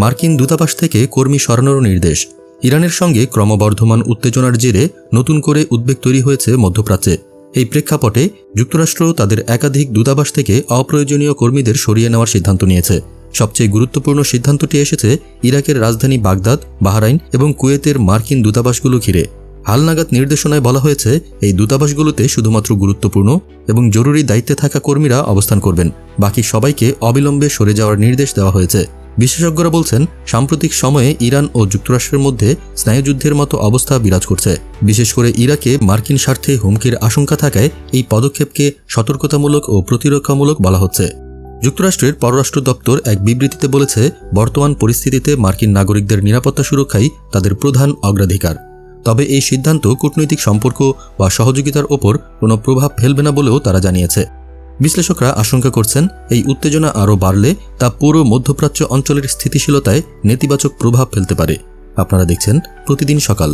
মার্কিন দূতাবাস থেকে কর্মী সরানোর নির্দেশ। ইরানের সঙ্গে ক্রমবর্ধমান উত্তেজনার জেরে নতুন করে উদ্বেগ তৈরি হয়েছে মধ্যপ্রাচ্যে। এই প্রেক্ষাপটে যুক্তরাষ্ট্র তাদের একাধিক দূতাবাস থেকে অপ্রয়োজনীয় কর্মীদের সরিয়ে নেওয়ার সিদ্ধান্ত নিয়েছে। সবচেয়ে গুরুত্বপূর্ণ সিদ্ধান্তটি এসেছে ইরাকের রাজধানী বাগদাদ, বাহরাইন এবং কুয়েতের মার্কিন দূতাবাসগুলো ঘিরে। হালনাগাদ নির্দেশনায় বলা হয়েছে, এই দূতাবাসগুলোতে শুধুমাত্র গুরুত্বপূর্ণ এবং জরুরি দায়িত্বে থাকা কর্মীরা অবস্থান করবেন। বাকি সবাইকে অবিলম্বে সরে যাওয়ার নির্দেশ দেওয়া হয়েছে। বিশেষজ্ঞরা বলছেন, সাম্প্রতিক সময়ে ইরান ও যুক্তরাষ্ট্রের মধ্যে স্নায়ুযুদ্ধের মতো অবস্থা বিরাজ করছে। বিশেষ করে ইরাকে মার্কিন স্বার্থে হুমকির আশঙ্কা থাকায় এই পদক্ষেপকে সতর্কতামূলক ও প্রতিরক্ষামূলক বলা হচ্ছে। যুক্তরাষ্ট্রের পররাষ্ট্র দপ্তর এক বিবৃতিতে বলেছে, বর্তমান পরিস্থিতিতে মার্কিন নাগরিকদের নিরাপত্তা সুরক্ষাই তাদের প্রধান অগ্রাধিকার। তবে এই সিদ্ধান্ত কূটনৈতিক সম্পর্ক বা সহযোগিতার ওপর কোনো প্রভাব ফেলবে না বলেও তারা জানিয়েছে। বিশ্লেষকরা আশঙ্কা করছেন, এই উত্তেজনা আরও বাড়লে তা পুরো মধ্যপ্রাচ্য অঞ্চলের স্থিতিশীলতায় নেতিবাচক প্রভাব ফেলতে পারে। আপনারা দেখছেন প্রতিদিন সকাল।